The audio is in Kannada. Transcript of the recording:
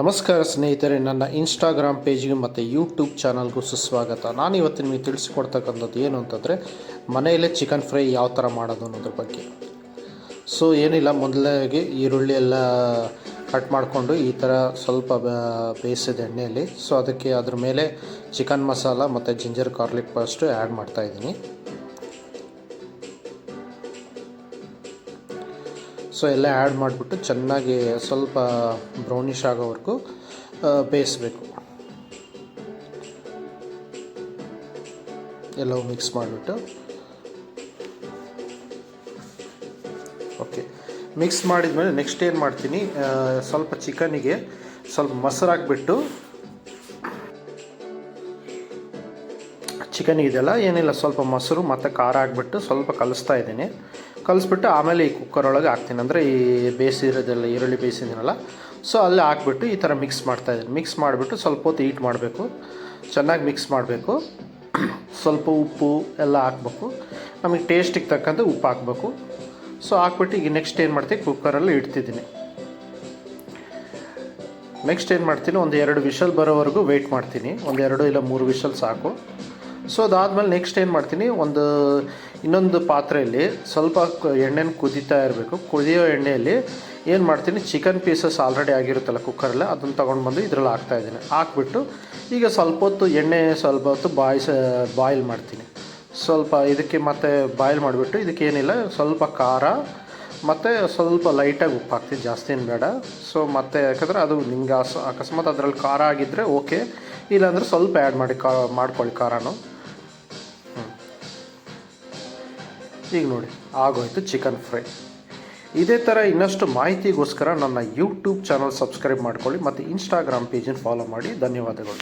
ನಮಸ್ಕಾರ ಸ್ನೇಹಿತರೆ, ನನ್ನ ಇನ್ಸ್ಟಾಗ್ರಾಮ್ ಪೇಜ್ಗೆ ಮತ್ತು ಯೂಟ್ಯೂಬ್ ಚಾನಲ್ಗೂ ಸುಸ್ವಾಗತ. ನಾನು ಇವತ್ತು ನಿಮಗೆ ತಿಳಿಸ್ಕೊಡ್ತಕ್ಕಂಥದ್ದು ಏನು ಅಂತಂದರೆ, ಮನೆಯಲ್ಲೇ ಚಿಕನ್ ಫ್ರೈ ಯಾವ ಥರ ಮಾಡೋದು ಅನ್ನೋದ್ರ ಬಗ್ಗೆ. ಸೊ ಏನಿಲ್ಲ, ಮೊದಲಾಗಿ ಈರುಳ್ಳಿ ಎಲ್ಲ ಕಟ್ ಮಾಡಿಕೊಂಡು ಈ ಥರ ಸ್ವಲ್ಪ ಬೇಯಿಸಿದ ಎಣ್ಣೆಯಲ್ಲಿ. ಸೊ ಅದಕ್ಕೆ ಅದ್ರ ಮೇಲೆ ಚಿಕನ್ ಮಸಾಲ ಮತ್ತು ಜಿಂಜರ್ ಕಾರ್ಲಿಕ್ ಪೇಸ್ಟು ಆ್ಯಡ್ ಮಾಡ್ತಾಯಿದ್ದೀನಿ ಸೊ ಎಲ್ಲ ಆ್ಯಡ್ ಮಾಡಿಬಿಟ್ಟು ಚೆನ್ನಾಗಿ ಸ್ವಲ್ಪ ಬ್ರೌನಿಷ್ ಆಗೋವರೆಗೂ ಬೇಯಿಸ್ಬೇಕು. ಎಲ್ಲವೂ ಮಿಕ್ಸ್ ಮಾಡಿಬಿಟ್ಟು. ಓಕೆ ಮಿಕ್ಸ್ ಮಾಡಿದ ಮೇಲೆ ನೆಕ್ಸ್ಟ್ ಏನು ಮಾಡ್ತೀನಿ ಸ್ವಲ್ಪ ಚಿಕನಿಗೆ ಸ್ವಲ್ಪ ಮೊಸರು ಹಾಕ್ಬಿಟ್ಟು ಚಿಕನ್ ಇದೆಲ್ಲ ಏನಿಲ್ಲ, ಸ್ವಲ್ಪ ಮೊಸರು ಮತ್ತು ಖಾರ ಹಾಕ್ಬಿಟ್ಟು ಸ್ವಲ್ಪ ಕಲಿಸ್ತಾ ಇದ್ದೀನಿ. ಕಲಿಸ್ಬಿಟ್ಟು ಆಮೇಲೆ ಈ ಕುಕ್ಕರ್ ಒಳಗೆ ಹಾಕ್ತೀನಿ. ಅಂದರೆ ಈ ಬೇಯಿಸಿರೋದೆಲ್ಲ ಈರುಳ್ಳಿ ಬೇಯಿಸಿದ್ದೀನಲ್ಲ ಸೊ ಅಲ್ಲಿ ಹಾಕ್ಬಿಟ್ಟು ಈ ಥರ ಮಿಕ್ಸ್ ಮಾಡ್ತಾ ಇದ್ದೀನಿ. ಮಿಕ್ಸ್ ಮಾಡಿಬಿಟ್ಟು ಸ್ವಲ್ಪ ಹೊತ್ತು ಹೀಟ್ ಮಾಡಬೇಕು. ಚೆನ್ನಾಗಿ ಮಿಕ್ಸ್ ಮಾಡಬೇಕು. ಸ್ವಲ್ಪ ಉಪ್ಪು ಎಲ್ಲ ಹಾಕ್ಬೇಕು. ನಮಗೆ ಟೇಸ್ಟಿಗೆ ತಕ್ಕಂತೆ ಉಪ್ಪು ಹಾಕಬೇಕು. ಸೊ ಹಾಕ್ಬಿಟ್ಟು ಈಗ ನೆಕ್ಸ್ಟ್ ಏನು ಮಾಡ್ತೀನಿ ಕುಕ್ಕರಲ್ಲಿ ಇಡ್ತಿದ್ದೀನಿ. ನೆಕ್ಸ್ಟ್ ಏನು ಮಾಡ್ತೀನಿ, ಒಂದು ಎರಡು ವಿಷಲ್ ಬರೋವರೆಗೂ ವೆಯ್ಟ್ ಮಾಡ್ತೀನಿ. ಒಂದು ಎರಡು ಇಲ್ಲ ಮೂರು ವಿಷಲ್ ಸಾಕು. ಸೊ ಅದಾದಮೇಲೆ ನೆಕ್ಸ್ಟ್ ಏನು ಮಾಡ್ತೀನಿ, ಒಂದು ಇನ್ನೊಂದು ಪಾತ್ರೆಯಲ್ಲಿ ಸ್ವಲ್ಪ ಎಣ್ಣೆನ ಕುದೀತಾ ಇರಬೇಕು. ಕುದಿಯೋ ಎಣ್ಣೆಯಲ್ಲಿ ಏನು ಮಾಡ್ತೀನಿ ಚಿಕನ್ ಪೀಸಸ್ ಆಲ್ರೆಡಿ ಆಗಿರುತ್ತಲ್ಲ ಕುಕ್ಕರಲ್ಲಿ ಅದನ್ನು ತೊಗೊಂಡು ಬಂದು ಇದರಲ್ಲಿ ಹಾಕ್ತಾ ಇದ್ದೀನಿ. ಹಾಕ್ಬಿಟ್ಟು ಈಗ ಸ್ವಲ್ಪ ಹೊತ್ತು ಎಣ್ಣೆ, ಸ್ವಲ್ಪ ಹೊತ್ತು ಬಾಯ್ಸ ಬಾಯ್ಲ್ ಮಾಡ್ತೀನಿ. ಸ್ವಲ್ಪ ಇದಕ್ಕೆ ಮತ್ತೆ ಬಾಯ್ಲ್ ಮಾಡಿಬಿಟ್ಟು ಇದಕ್ಕೆ ಏನಿಲ್ಲ, ಸ್ವಲ್ಪ ಖಾರ, ಮತ್ತು ಸ್ವಲ್ಪ ಲೈಟಾಗಿ ಉಪ್ಪು ಹಾಕ್ತೀನಿ, ಜಾಸ್ತಿ ಏನು ಬೇಡ. ಸೊ ಮತ್ತೆ ಯಾಕಂದರೆ ಅದು ನಿಮ್ಗೆ ಅಕಸ್ಮಾತ್ ಅದರಲ್ಲಿ ಖಾರ ಆಗಿದ್ದರೆ ಓಕೆ ಇಲ್ಲಾಂದರೆ ಸ್ವಲ್ಪ ಆ್ಯಡ್ ಮಾಡಿ ಕಾ ಮಾಡ್ಕೊಳ್ಳಿ ಖಾರನು. ಈಗ ನೋಡಿ, ಆಗೋಯ್ತು ಚಿಕನ್ ಫ್ರೈ ಇದೇ ಥರ ಇನ್ನಷ್ಟು ಮಾಹಿತಿಗೋಸ್ಕರ ನನ್ನ ಯೂಟ್ಯೂಬ್ ಚಾನಲ್ ಸಬ್ಸ್ಕ್ರೈಬ್ ಮಾಡ್ಕೊಳ್ಳಿ ಮತ್ತು ಇನ್ಸ್ಟಾಗ್ರಾಮ್ ಪೇಜನ್ನು ಫಾಲೋ ಮಾಡಿ. ಧನ್ಯವಾದಗಳು.